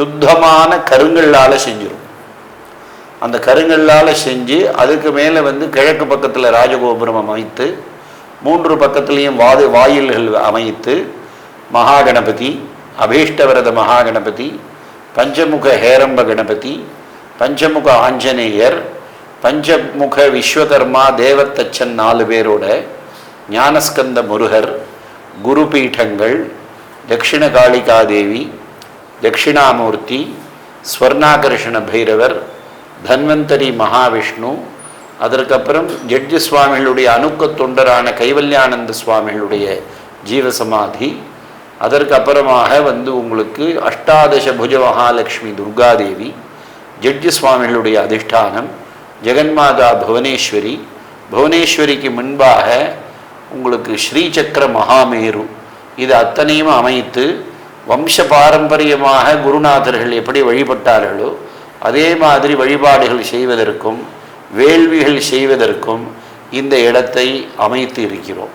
சுத்தமான கருங்கல்லால் செஞ்சிடும் அந்த கருங்கல்லால் செஞ்சு அதுக்கு மேலே வந்து கிழக்கு பக்கத்தில் ராஜகோபுரம் அமைத்து மூன்று பக்கத்துலேயும் வாது வாயில்கள் அமைத்து மகாகணபதி அபீஷ்டவரத மகாகணபதி பஞ்சமுக ஹேரம்ப கணபதி பஞ்சமுக ஆஞ்சநேயர் பஞ்சமுக விஸ்வகர்மா தேவத்தச்சன் நாலு பேரோட ஞானஸ்கந்த முருகர் குரு பீఠங்கள் தட்சிண காளிகாதேவி தட்சிணாமூர்த்தி ஸ்வர்ணாகர்ஷண பைரவர் தன்வந்தரி மகாவிஷ்ணு அதற்கப்புறம் ஜட்ஜி சுவாமிகளுடைய அணுக்க தொண்டரான கைவல்யானந்த சுவாமிகளுடைய ஜீவசமாதி அதற்கு அப்புறமாக வந்து உங்களுக்கு அஷ்டாதச புஜ மகாலட்சுமி துர்காதேவி ஜட்ஜி சுவாமிகளுடைய அதிஷ்டானம் ஜெகன்மாதா புவனேஸ்வரி புவனேஸ்வரிக்கு முன்பாக உங்களுக்கு ஸ்ரீசக்கர மகாமேரு இது அத்தனையும் அமைத்து வம்ச பாரம்பரியமாக குருநாதர்கள் எப்படி வழிபட்டார்களோ அதே மாதிரி வழிபாடுகள் செய்வதற்கும் வேள்விகள் செய்வதற்கும் இந்த இடத்தை அமைத்து இருக்கிறோம்.